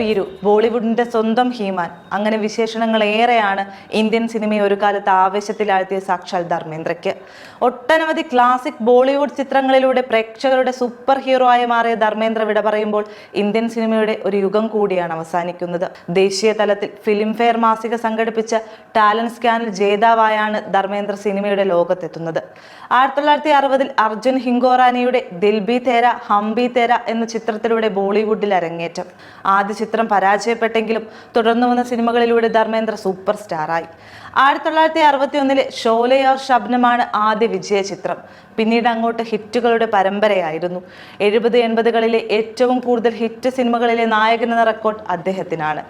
വീരു ബോളിവുഡിന്റെ സ്വന്തം ഹീമാൻ. അങ്ങനെ വിശേഷണങ്ങൾ ഏറെയാണ് ഇന്ത്യൻ സിനിമയെ ഒരു കാലത്ത് ആവേശത്തിലാഴ്ത്തിയ സാക്ഷാൽ ധർമ്മേന്ദ്രയ്ക്ക്. ഒട്ടനവധി ക്ലാസിക് ബോളിവുഡ് ചിത്രങ്ങളിലൂടെ പ്രേക്ഷകരുടെ സൂപ്പർ ഹീറോ ആയി മാറിയ ധർമ്മേന്ദ്ര വിട പറയുമ്പോൾ ഇന്ത്യൻ സിനിമയുടെ ഒരു യുഗം കൂടിയാണ് അവസാനിക്കുന്നത്. ദേശീയ തലത്തിൽ ഫിലിം ഫെയർ മാസിക സംഘടിപ്പിച്ച ടാലന്റ് സ്കാനിൽ ജേതാവായാണ് ധർമ്മേന്ദ്ര സിനിമയുടെ ലോകത്തെത്തുന്നത്. ആയിരത്തി തൊള്ളായിരത്തി അറുപതിൽ അർജുൻ ഹിംഗോറാനിയുടെ ദിൽബി തേര ഹംബി തേര എന്ന ചിത്രത്തിലൂടെ ബോളിവുഡിൽ അരങ്ങേറ്റം. ആദ്യ ചിത്രം പരാജയപ്പെട്ടെങ്കിലും തുടർന്നു വന്ന സിനിമകളിലൂടെ ധർമ്മേന്ദ്ര സൂപ്പർ സ്റ്റാറായി. ആയിരത്തി തൊള്ളായിരത്തി അറുപത്തി ഒന്നിലെ ഷോലെ ഓർ ശബ്നമാണ് ആദ്യ വിജയ ചിത്രം. പിന്നീട് അങ്ങോട്ട് ഹിറ്റുകളുടെ പരമ്പരയായിരുന്നു. എഴുപത് എൺപതുകളിലെ ഏറ്റവും കൂടുതൽ ഹിറ്റ് സിനിമകളിലെ നായകൻ എന്ന റെക്കോർഡ് അദ്ദേഹത്തിനാണ്.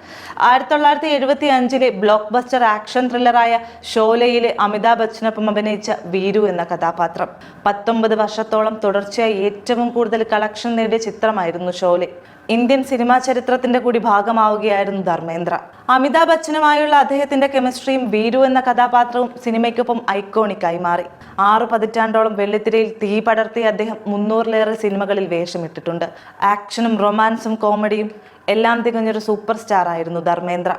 ആയിരത്തി തൊള്ളായിരത്തി എഴുപത്തി അഞ്ചിലെ ബ്ലോക്ക് ബസ്റ്റർ ആക്ഷൻ ത്രില്ലറായ ഷോലയിലെ അമിതാഭ് ബച്ചനൊപ്പം അഭിനയിച്ച വീരു എന്ന കഥാപാത്രം. പത്തൊമ്പത് വർഷത്തോളം തുടർച്ചയായി ഏറ്റവും കൂടുതൽ കളക്ഷൻ നേടിയ ചിത്രമായിരുന്നു ഷോലെ. ഇന്ത്യൻ സിനിമാ ചരിത്രത്തിന്റെ കൂടി ഭാഗമാവുകയായിരുന്നു ധർമ്മേന്ദ്ര. അമിതാഭ് ബച്ചനുമായുള്ള അദ്ദേഹത്തിന്റെ കെമിസ്ട്രിയും വീരു എന്ന കഥാപാത്രവും സിനിമയ്ക്കൊപ്പം ഐക്കോണിക്കായി മാറി. ആറു പതിറ്റാണ്ടോളം വെള്ളിത്തിരയിൽ തീ പടർത്തിയ അദ്ദേഹം മുന്നൂറിലേറെ സിനിമകളിൽ വേഷമിട്ടിട്ടുണ്ട്. ആക്ഷനും റൊമാൻസും കോമഡിയും എല്ലാം തികഞ്ഞൊരു സൂപ്പർ സ്റ്റാർ ആയിരുന്നു ധർമ്മേന്ദ്ര.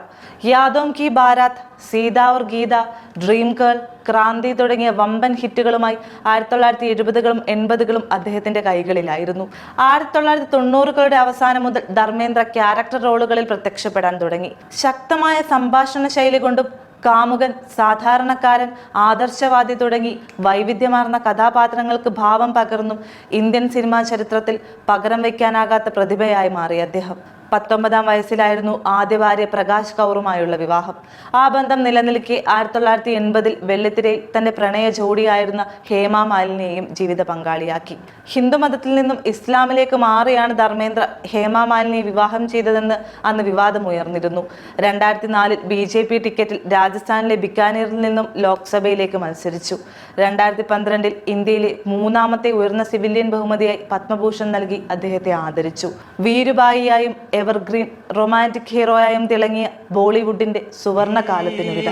യാദോം കി ബാരാത്ത് സീത ഓർ ഗീത ഡ്രീം ഗേൾ ക്രാന്തി തുടങ്ങിയ വമ്പൻ ഹിറ്റുകളുമായി ആയിരത്തി തൊള്ളായിരത്തി എഴുപതുകളും എൺപതുകളും അദ്ദേഹത്തിന്റെ കൈകളിലായിരുന്നു. ആയിരത്തി തൊള്ളായിരത്തി തൊണ്ണൂറുകളുടെ അവസാനം മുതൽ ധർമ്മേന്ദ്ര ക്യാരക്ടർ റോളുകളിൽ പ്രത്യക്ഷപ്പെടാൻ തുടങ്ങി. ശക്തമായ സംഭാഷണ ശൈലി കൊണ്ടും കാമുകൻ സാധാരണക്കാരൻ ആദർശവാദി തുടങ്ങി വൈവിധ്യമാർന്ന കഥാപാത്രങ്ങൾക്ക് ഭാവം പകർന്നും ഇന്ത്യൻ സിനിമാ ചരിത്രത്തിൽ പകരം വയ്ക്കാനാകാത്ത പ്രതിഭയായി മാറി അദ്ദേഹം. പത്തൊമ്പതാം വയസ്സിലായിരുന്നു ആദ്യ ഭാര്യ പ്രകാശ് കൗറുമായുള്ള വിവാഹം. ആ ബന്ധം നിലനിൽക്കെ ആയിരത്തി തൊള്ളായിരത്തി എൺപതിൽ വെള്ളിത്തിരയിൽ തന്റെ പ്രണയ ജോഡിയായിരുന്ന ഹേമ മാലിനിയെയും ജീവിത പങ്കാളിയാക്കി. ഹിന്ദുമതത്തിൽ നിന്നും ഇസ്ലാമിലേക്ക് മാറിയാണ് ധർമ്മേന്ദ്ര ഹേമ മാലിനിയെ വിവാഹം ചെയ്തതെന്ന് അന്ന് വിവാദമുയർന്നിരുന്നു രണ്ടായിരത്തി നാലിൽ ബി ജെ പി ടിക്കറ്റിൽ രാജസ്ഥാനിലെ ബിക്കാനീറിൽ നിന്നും ലോക്സഭയിലേക്ക് മത്സരിച്ചു. രണ്ടായിരത്തി പന്ത്രണ്ടിൽ ഇന്ത്യയിലെ മൂന്നാമത്തെ ഉയർന്ന സിവിലിയൻ ബഹുമതിയായി പത്മഭൂഷൺ നൽകി അദ്ദേഹത്തെ ആദരിച്ചു. വീരുബായിയായും എവർഗ്രീൻ റൊമാൻറ്റിക് ഹീറോയായും തിളങ്ങിയ ബോളിവുഡിന്റെ സുവർണ കാലത്തിന് വിട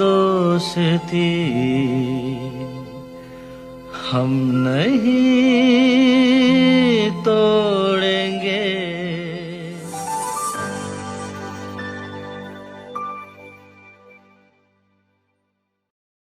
दोस्ती हम नहीं